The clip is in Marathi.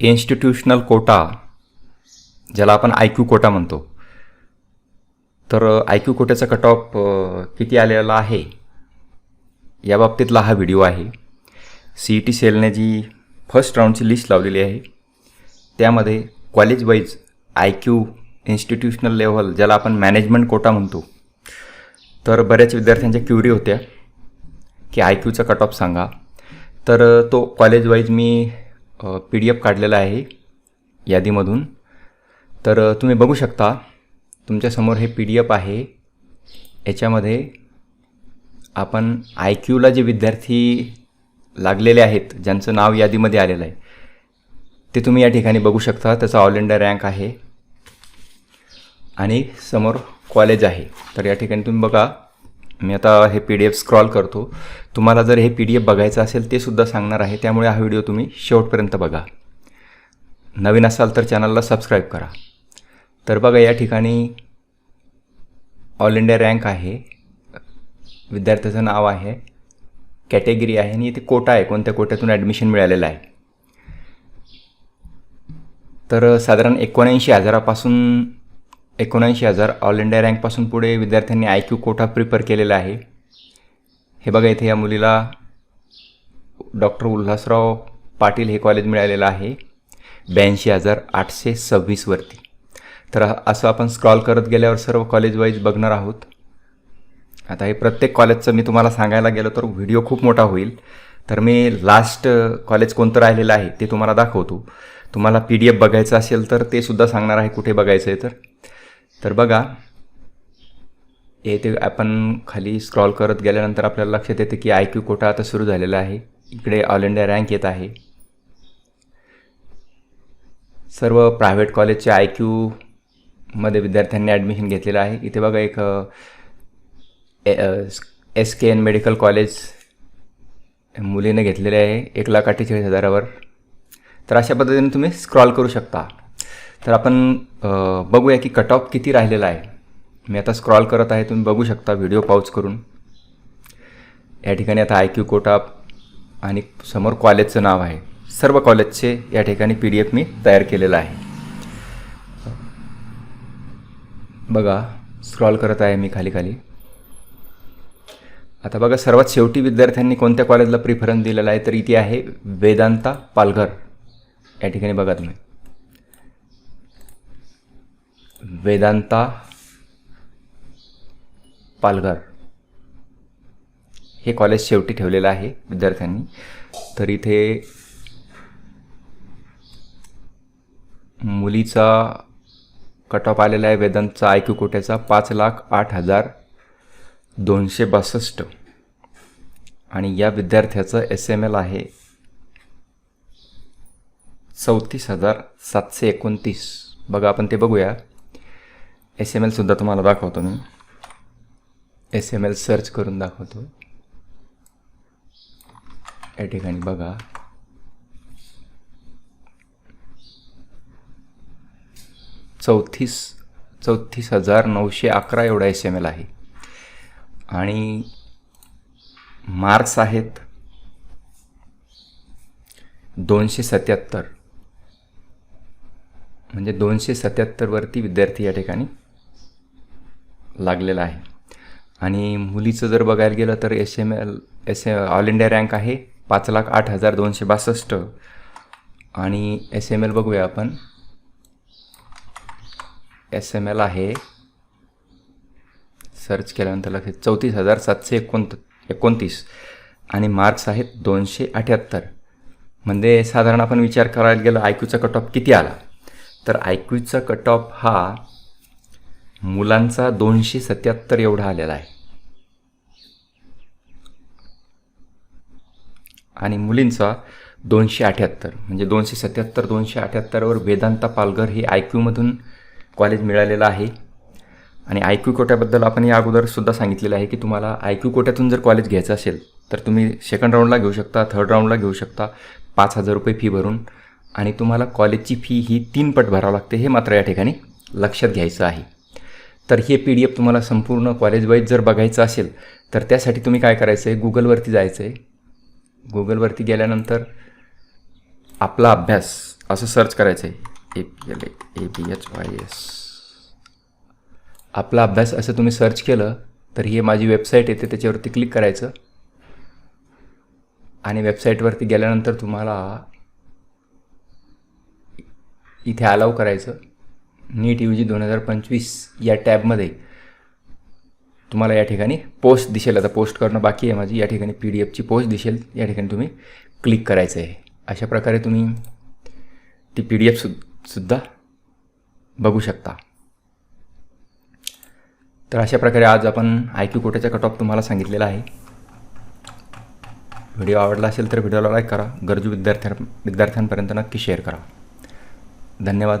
इन्स्टिट्यूशनल कोटा ज्याला आपण आय क्यू कोटा म्हणतो. तर आय क्यू कोट्याचा कट ऑफ किती आलेला आहे? याबाबतीतला हा व्हिडिओ आहे. सी ई टी सेलने जी फर्स्ट राऊंडची लिस्ट लावलेली आहे त्यामध्ये college wise I Q institutional level ज्याला आपण मॅनेजमेंट कोटा म्हणतो. तर बऱ्याच विद्यार्थ्यांच्या क्युरी होत्या की आय क्यूचा कट ऑफ सांगा. तर तो कॉलेज वाईज मी पी डी एफ काढलेला आहे यादीमधून. तर तुम्ही बघू शकता तुमच्यासमोर हे पी डी एफ आहे. याच्यामध्ये आपण आय क्यूला जे विद्यार्थी लागलेले आहेत ज्यांचं नाव यादीमध्ये आलेलं आहे ते तुम्ही या ठिकाणी बघू शकता. त्याचा ऑल इंडिया रँक आहे. आणि समोर कॉलेज आहे. तर या ठिकाणी तुम्ही बघा मी आता हे पी डी एफ स्क्रॉल करतो. तुम्हाला जर हे पी डी एफ बघायचं असेल ते सुद्धा सांगणार आहे. त्यामुळे हा व्हिडिओ तुम्ही शेवटपर्यंत बघा. नवीन असाल तर चॅनलला सबस्क्राईब करा. तर बघा या ठिकाणी ऑल इंडिया रँक आहे. विद्यार्थ्याचं नाव आहे. कॅटेगरी आहे. आणि इथे कोटा आहे. कोणत्या कोट्यातून ॲडमिशन मिळालेलं आहे. तर साधारण एकोणऐंशी हजारापासून एकोणऐंशी हजार ऑल इंडिया रँकपासून पुढे विद्यार्थ्यांनी आय क्यू कोटा प्रिपेअर केलेला आहे? हे बघा इथे या मुलीला डॉक्टर उल्हासराव पाटील हे कॉलेज मिळालेलं आहे. ब्याऐंशी हजार आठशे सव्वीसवरती तर असं आपण स्क्रॉल करत गेल्यावर सर्व कॉलेज वाईज बघणार आहोत. आता हे प्रत्येक कॉलेजचं मी तुम्हाला सांगायला गेलो तर व्हिडिओ खूप मोठा होईल. तर मी लास्ट कॉलेज कोणतं राहिलेलं आहे ते तुम्हाला दाखवतो. तुम्हाला पी डी एफ बघायचं असेल तर ते सुद्धा सांगणार आहे कुठे बघायचं आहे तर. तर बघा येथे आपण खाली स्क्रॉल करत गेल्यानंतर आपल्याला लक्षात येते की आय क्यू कोटा आता सुरू झालेला आहे. इकडे ऑल इंडिया रँक येत आहे. सर्व प्रायव्हेट कॉलेजचे आय क्यूमध्ये विद्यार्थ्यांनी ॲडमिशन घेतलेलं आहे. इथे बघा एक S K N medical college मुलीने घेतलेले आहे. एक लाख अठ्ठेचाळीस हजारावर. तर अशा पद्धतीने तुम्ही स्क्रॉल करू शकता. तर आपण बघूया की कट ऑफ किती राहिलेला आहे. मी आता स्क्रॉल करत आहे तुम्ही बघू शकता व्हिडिओ पाऊच करून. या ठिकाणी आता आय क्यू कोटा आणि समोर कॉलेजचं नाव आहे. सर्व कॉलेजचे या ठिकाणी पी डी एफ मी तयार केलेलं आहे. बघा स्क्रॉल करत आहे मी खाली खाली. आता बघा सर्वात शेवटी विद्यार्थ्यांनी कोणत्या कॉलेजला प्रिफरन्स दिलेला आहे? तर इथे आहे वेदांता पालघर. या ठिकाणी बघा तुम्ही. वेदांता पालघर. हे कॉलेज शेवटी ठेवलेलं आहे विद्यार्थ्यांनी. तर इथे मुलीचा कट ऑफ आलेला आहे वेदांतचा आय क्यू कोट्याचा पाच लाख आठ हजार दोनशे बासष्ट. आणि या विद्यार्थ्याचं एस एम एल आहे चौतीस हजार सातशे एकोणतीस. बघा आपण ते बघूया. एस एम एलसुद्धा तुम्हाला दाखवतो मी. एस एम एल सर्च करून दाखवतो. या ठिकाणी बघा. चौतीस चौतीस हजार नऊशे अकरा एवढा एस एम एल आहे. आणि मार्क्स आहेत दोनशे सत्याहत्तर. म्हणजे दोनशे सत्याहत्तरवरती विद्यार्थी या ठिकाणी लागलेला आहे. आणि मुलीचं जर बघायला गेलं तर S M L S A all India rank आहे पाच लाख आठ हजार दोनशे बासष्ट. आणि एस एम एल बघूया आपण. एस एम एल आहे सर्च केल्यानंतर लक्षात चौतीस हजार सातशे एकोणत एकोणतीस. आणि मार्क्स आहेत दोनशे अठ्याहत्तर. म्हणजे साधारण आपण विचार करायला गेलो आयक्यूचा कट ऑफ किती आला? तर आयक्यूचा कट ऑफ हा मुलांचा दोनशे सत्याहत्तर एवढा आलेला आहे. आणि मुलींचा दोनशे अठ्याहत्तर म्हणजे दोनशे सत्याहत्तर दोनशे अठ्याहत्तरवर वेदांता पालघर हे आय क्यूमधून कॉलेज मिळालेलं आहे. आणि आय क्यू कोट्याबद्दल आपण या अगोदरसुद्धा सांगितलेलं आहे की तुम्हाला आय क्यू कोट्यातून जर कॉलेज घ्यायचं असेल तर तुम्ही सेकंड राऊंडला घेऊ शकता थर्ड राऊंडला घेऊ शकता पाच हजार रुपये फी भरून. आणि तुम्हाला कॉलेजची फी ही तीन पट भरावं लागते हे मात्र या ठिकाणी लक्षात घ्यायचं आहे. तर हे पी डी एफ तुम्हाला संपूर्ण कॉलेज वाईज जर बघायचं असेल तर त्यासाठी तुम्ही काय करायचं आहे गुगलवरती जायचं आहे गुगलवरती गेल्यानंतर आपला अभ्यास असं सर्च करायचं आहे A P L A B H Y S आपला अभ्यास असं तुम्ही सर्च केलं तर ही माझी वेबसाईट येते त्याच्यावरती क्लिक करायचं. आणि वेबसाईटवरती गेल्यानंतर तुम्हाला इथे अलाव करायचं. नीट यू जी दोन हजार पंचवीस या टॅबमध्ये तुम्हाला या ठिकाणी पोस्ट दिसेल. आता पोस्ट करणं बाकी आहे माझी. या ठिकाणी पी डी एफची पोस्ट दिसेल. या ठिकाणी तुम्ही क्लिक करायचं आहे. अशा प्रकारे तुम्ही ती पी डी एफ सु सुद्धा बघू शकता. तर अशा प्रकारे आज आपण आय क्यू कोट्याचा कट ऑफ तुम्हाला सांगितलेला आहे. व्हिडिओ आवडला असेल तर व्हिडिओला लाईक करा. गरजू विद्यार्थ्यां विद्यार्थ्यांपर्यंत नक्की शेअर करा. धन्यवाद.